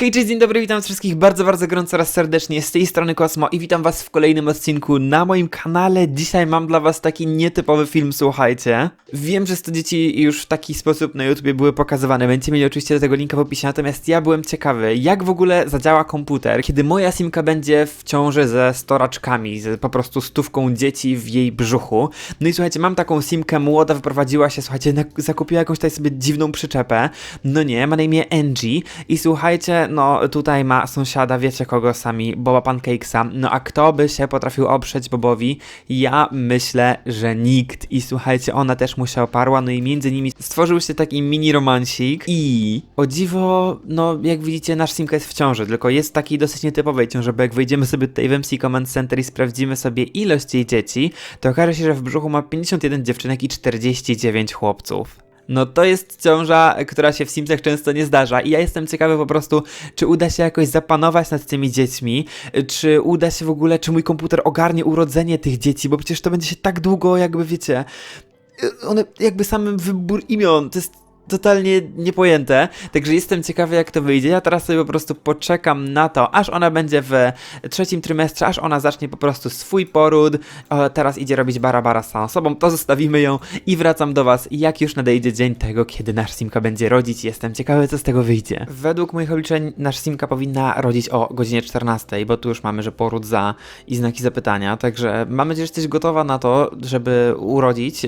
Hej, cześć, dzień dobry, witam wszystkich bardzo, bardzo gorąco raz serdecznie z tej strony Kosmo i witam was w kolejnym odcinku na moim kanale. Dzisiaj mam dla was taki nietypowy film, słuchajcie. Wiem, że 100 dzieci już w taki sposób na YouTubie były pokazywane, będziecie mieli oczywiście do tego linka w opisie, natomiast ja byłem ciekawy, jak w ogóle zadziała komputer, kiedy moja simka będzie w ciąży ze storaczkami, z po prostu stówką dzieci w jej brzuchu. No i słuchajcie, mam taką simkę, młoda wyprowadziła się, słuchajcie, zakupiła jakąś tutaj sobie dziwną przyczepę, no nie, ma na imię Angie i słuchajcie, no tutaj ma sąsiada, wiecie kogo sami, Boba Pancakesa, no a kto by się potrafił oprzeć Bobowi? Ja myślę, że nikt i słuchajcie, ona też mu się oparła, no i między nimi stworzył się taki mini romansik i o dziwo, no jak widzicie, nasz Simka jest w ciąży, tylko jest w takiej dosyć nietypowej ciąży, bo jak wejdziemy sobie tutaj w MC Command Center i sprawdzimy sobie ilość jej dzieci, to okaże się, że w brzuchu ma 51 dziewczynek i 49 chłopców. No to jest ciąża, która się w Simsach często nie zdarza i ja jestem ciekawy po prostu, czy uda się jakoś zapanować nad tymi dziećmi, czy uda się w ogóle, czy mój komputer ogarnie urodzenie tych dzieci, bo przecież to będzie się tak długo, jakby wiecie, one jakby samym wybór imion, to jest totalnie niepojęte, także jestem ciekawy jak to wyjdzie. Ja teraz sobie po prostu poczekam na to, aż ona będzie w trzecim trymestrze, aż ona zacznie po prostu swój poród. Teraz idzie robić barabara z sobą, to zostawimy ją i wracam do was, jak już nadejdzie dzień tego, kiedy nasz Simka będzie rodzić. Jestem ciekawy, co z tego wyjdzie. Według moich obliczeń nasz Simka powinna rodzić o godzinie 14, bo tu już mamy, że poród za i znaki zapytania, także mam nadzieję, że jesteś gotowa na to, żeby urodzić.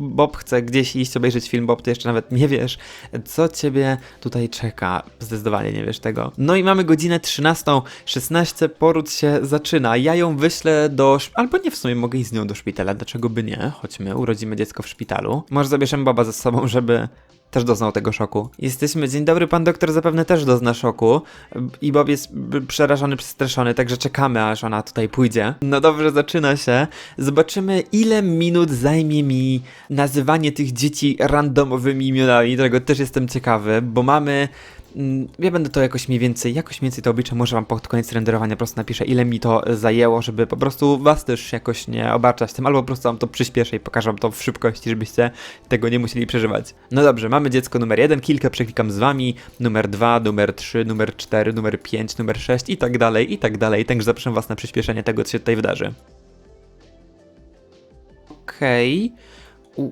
Bob chce gdzieś iść obejrzeć film, Bob ty jeszcze nawet nie wiesz, co ciebie tutaj czeka. Zdecydowanie nie wiesz tego. No i mamy godzinę 13.16, poród się zaczyna. Ja ją wyślę do... Albo nie, w sumie mogę iść z nią do szpitala, dlaczego by nie? Chodźmy, urodzimy dziecko w szpitalu. Może zabierzemy baba ze sobą, żeby też doznał tego szoku. Jesteśmy, dzień dobry, pan doktor zapewne też dozna szoku i Bob jest przerażony, przestraszony, także czekamy, aż ona tutaj pójdzie. No dobrze, zaczyna się. Zobaczymy, ile minut zajmie mi nazywanie tych dzieci randomowymi imionami, którego też jestem ciekawy, bo mamy Ja będę to jakoś mniej więcej, jakoś mniej więcej to obliczę, może wam pod koniec renderowania po prostu napiszę, ile mi to zajęło, żeby po prostu was też jakoś nie obarczać tym, albo po prostu wam to przyspieszę i pokażę wam to w szybkości, żebyście tego nie musieli przeżywać. No dobrze, mamy dziecko numer jeden, kilka przeklikam z wami, numer dwa, numer trzy, numer cztery, numer pięć, numer sześć i tak dalej, i tak dalej, także zapraszam was na przyspieszenie tego, co się tutaj wydarzy. Okej. U-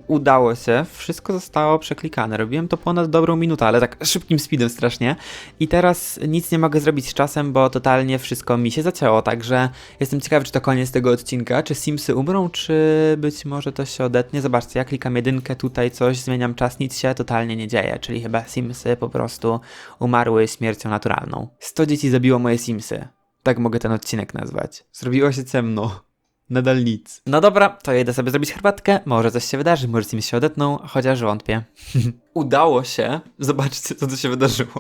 udało się, wszystko zostało przeklikane. Robiłem to ponad dobrą minutę, ale tak szybkim speedem strasznie. I teraz nic nie mogę zrobić z czasem, bo totalnie wszystko mi się zacięło, także jestem ciekawy, czy to koniec tego odcinka, czy Simsy umrą, czy być może to się odetnie. Zobaczcie, ja klikam jedynkę, tutaj coś, zmieniam czas, nic się totalnie nie dzieje, czyli chyba Simsy po prostu umarły śmiercią naturalną. 100 dzieci zabiło moje Simsy. Tak mogę ten odcinek nazwać. Zrobiło się ciemno. Nadal nic. No dobra, to ja idę sobie zrobić herbatkę. Może coś się wydarzy, może Sims się odetną, chociaż wątpię. Udało się. Zobaczcie, co tu się wydarzyło.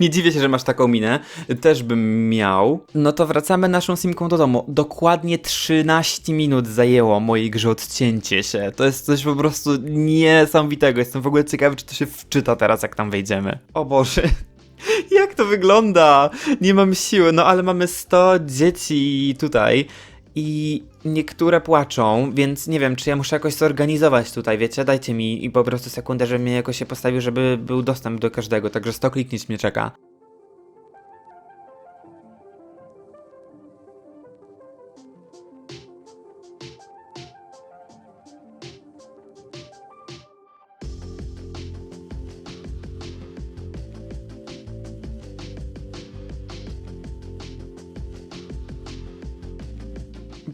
Nie dziwię się, że masz taką minę. Też bym miał. No to wracamy naszą simką do domu. Dokładnie 13 minut zajęło mojej grze odcięcie się. To jest coś po prostu niesamowitego. Jestem w ogóle ciekawy, czy to się wczyta teraz, jak tam wejdziemy. O Boże. Jak to wygląda? Nie mam siły, no ale mamy 100 dzieci tutaj i niektóre płaczą, więc nie wiem, czy ja muszę jakoś zorganizować tutaj, wiecie? Dajcie mi i po prostu sekundę, żebym mnie jakoś się postawił, żeby był dostęp do każdego, także 100 kliknięć mnie czeka.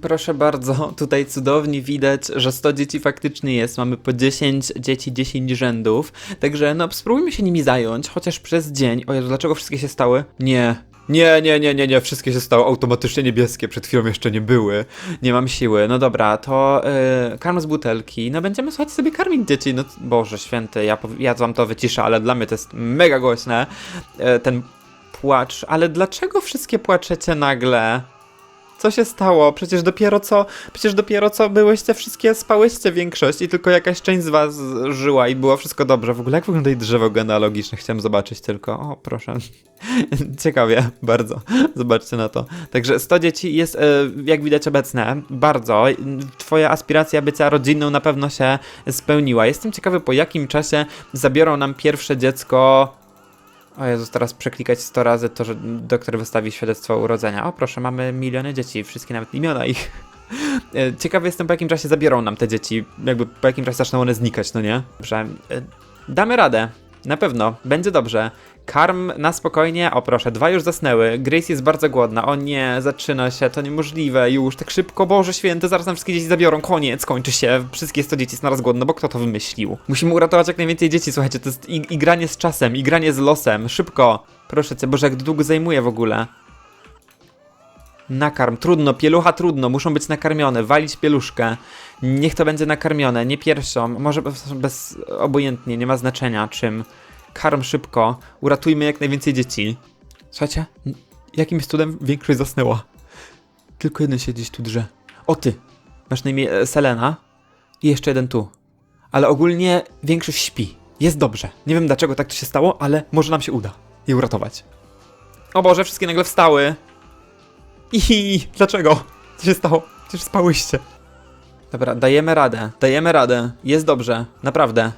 Proszę bardzo, tutaj cudownie widać, że 100 dzieci faktycznie jest. Mamy po 10 dzieci, 10 rzędów. Także no, spróbujmy się nimi zająć, chociaż przez dzień. O Jezu, dlaczego wszystkie się stały? Nie. Nie, nie, nie, nie, nie, wszystkie się stały automatycznie niebieskie, przed chwilą jeszcze nie były. Nie mam siły. No dobra, to yy, karm z butelki. No będziemy słuchać sobie karmić dzieci. No Boże święty, ja, ja wam to wyciszę, ale dla mnie to jest mega głośne. Yy, ten płacz. Ale dlaczego wszystkie płaczecie nagle? Co się stało? Przecież dopiero co, przecież dopiero co byłyście wszystkie, spałyście większość i tylko jakaś część z was żyła i było wszystko dobrze. W ogóle jak wygląda drzewo genealogiczne? Chciałem zobaczyć tylko. O, proszę. Ciekawie, bardzo. Zobaczcie na to. Także 100 dzieci jest, e, jak widać, obecne. Bardzo. Twoja aspiracja bycia rodzinną na pewno się spełniła. Jestem ciekawy, po jakim czasie zabiorą nam pierwsze dziecko O Jezus, teraz przeklikać 100 razy to, że doktor wystawi świadectwo urodzenia. O proszę, mamy miliony dzieci, wszystkie nawet imiona ich. E, Ciekawy jestem, po jakim czasie zabiorą nam te dzieci. Jakby po jakim czasie zaczną one znikać, no nie? Dobrze. e, Damy radę. Na pewno. Będzie dobrze. Karm na spokojnie. O proszę, dwa już zasnęły. Grace jest bardzo głodna. O nie, zaczyna się. To niemożliwe. Już tak szybko. Boże święty, zaraz nam wszystkie dzieci zabiorą. Koniec, kończy się. Wszystkie 100 dzieci jest naraz głodne, bo kto to wymyślił? Musimy uratować jak najwięcej dzieci, słuchajcie. To jest i, igranie z czasem, igranie z losem. Szybko. Proszę cię, Boże, jak długo zajmuje w ogóle. Nakarm, trudno, pielucha trudno, muszą być nakarmione, walić pieluszkę. Niech to będzie nakarmione, nie piersią, może bez, obojętnie, nie ma znaczenia czym. Karm szybko, uratujmy jak najwięcej dzieci. Słuchajcie, jakimś cudem większość zasnęła. Tylko jeden się tu drze. O ty, masz na imię e, Selena i jeszcze jeden tu. Ale ogólnie większość śpi. Jest dobrze. Nie wiem dlaczego tak to się stało, ale może nam się uda je uratować. O Boże, wszystkie nagle wstały. I dlaczego? Co się stało? Przecież spałyście. Dobra, dajemy radę, dajemy radę. Jest dobrze, naprawdę.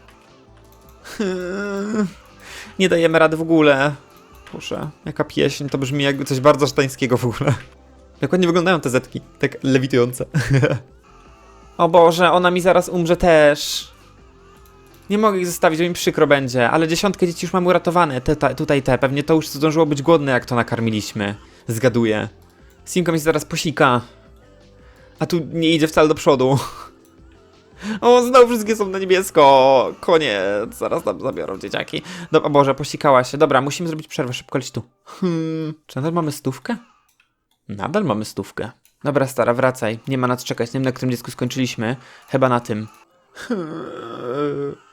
Nie dajemy rady w ogóle. Proszę, jaka pieśń, to brzmi jakby coś bardzo sztańskiego w ogóle. Jak ładnie wyglądają te zetki, tak lewitujące. o Boże, ona mi zaraz umrze też. Nie mogę ich zostawić, bo mi przykro będzie, ale dziesiątkę dzieci już mam uratowane. Te, ta, tutaj te, pewnie to już zdążyło być głodne, jak to nakarmiliśmy. Zgaduję. Simka mi zaraz posika. A tu nie idzie wcale do przodu. O, znowu wszystkie są na niebiesko. Koniec. Zaraz nam zabiorą dzieciaki. Dobra, Boże, posikała się. Dobra, musimy zrobić przerwę. Szybko leć tu. Hmm. Czy nadal mamy stówkę? Nadal mamy stówkę. Dobra, stara, wracaj. Nie ma na co czekać. Nie wiem, na którym dziecku skończyliśmy. Chyba na tym.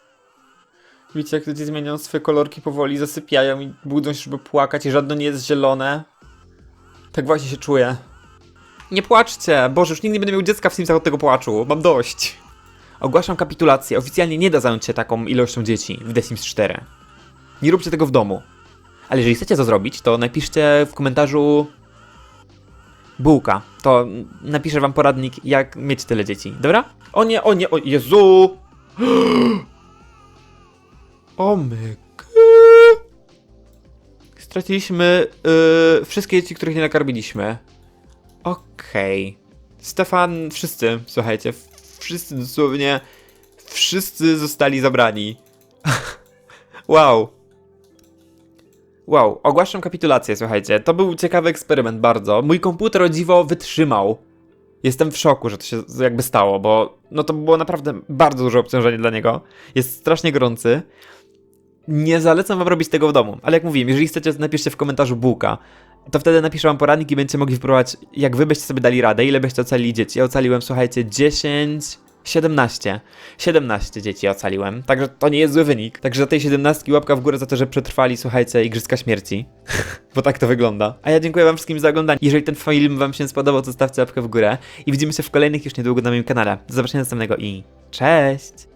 Widzicie, jak ludzie zmieniają swoje kolorki powoli, zasypiają i budzą się, żeby płakać i żadne nie jest zielone. Tak właśnie się czuję. Nie płaczcie! Boże, już nigdy nie będę miał dziecka w Simsach od tego płaczu. Mam dość. Ogłaszam kapitulację. Oficjalnie nie da zająć się taką ilością dzieci w The Sims 4. Nie róbcie tego w domu. Ale jeżeli chcecie to zrobić, to napiszcie w komentarzu bułka. To napiszę wam poradnik, jak mieć tyle dzieci. Dobra? O nie, o nie, o Jezu! O my Straciliśmy yy, wszystkie dzieci, których nie nakarmiliśmy. Okej. Stefan, wszyscy, słuchajcie, wszyscy dosłownie, wszyscy zostali zabrani. wow. Wow, ogłaszam kapitulację, słuchajcie. To był ciekawy eksperyment bardzo. Mój komputer o dziwo wytrzymał. Jestem w szoku, że to się jakby stało, bo no to było naprawdę bardzo duże obciążenie dla niego. Jest strasznie gorący. Nie zalecam wam robić tego w domu, ale jak mówiłem, jeżeli chcecie, napiszcie w komentarzu bułka. To wtedy napiszę wam poradnik i będziecie mogli wypróbować, jak wy byście sobie dali radę, ile byście ocalili dzieci. Ja ocaliłem, słuchajcie, 10, 17. 17 dzieci ocaliłem, także to nie jest zły wynik. Także za tej 17 łapka w górę za to, że przetrwali, słuchajcie, Igrzyska Śmierci. Bo tak to wygląda. A ja dziękuję wam wszystkim za oglądanie. Jeżeli ten film wam się spodobał, to stawcie łapkę w górę. I widzimy się w kolejnych już niedługo na moim kanale. Do zobaczenia następnego i cześć!